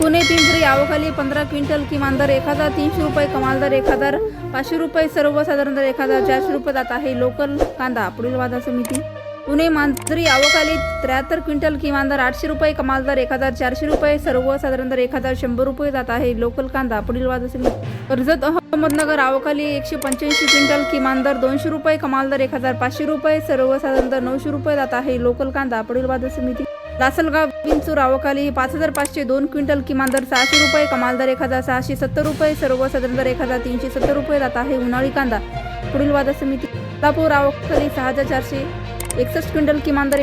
पुणे पिंपरी आवखाली पंधरा क्विंटल किमान दर एक हजार तीनशे रुपये कमाल दर एक हजार पाचशे रुपये सर्वसाधारण दर एक हजार चारशे रुपये जात आहे. लोकल कांदा पुढील बाजार समिती. पुणे मांजरी आवकाली त्र्याहत्तर क्विंटल किमान दर आठशे रुपये कमाल दर एक हजार चारशे रुपये सर्वसाधारण दर एक हजार शंभर रुपये जात आहे. लोकल कांदा पुढील बाजार समिती. कर्जत अहमदनगर आवकाली एकशे पंच्याऐंशी क्विंटल किमान दर दोनशे रुपये कमाल दर एक हजार पाचशे रुपये सर्वसाधारण दर नऊशे रुपये जात आहे. लोकल कांदा पुढील बाजार समिती. लासलगाव विंचूर आवकाली. पाच हजार पाचशे दोन क्विंटल किमान दर सहाशे रुपये कमाल दर एक हजार सहाशे सत्तर रुपये सर्वसाधारण दर एक हजार तीनशे सत्तर रुपये. जात आहे उन्हाळी कांदा. पुढील वादा समिती कोल्हापूर आवकाली सहा हजार चारशे एकसष्ट क्विंटल किमान दर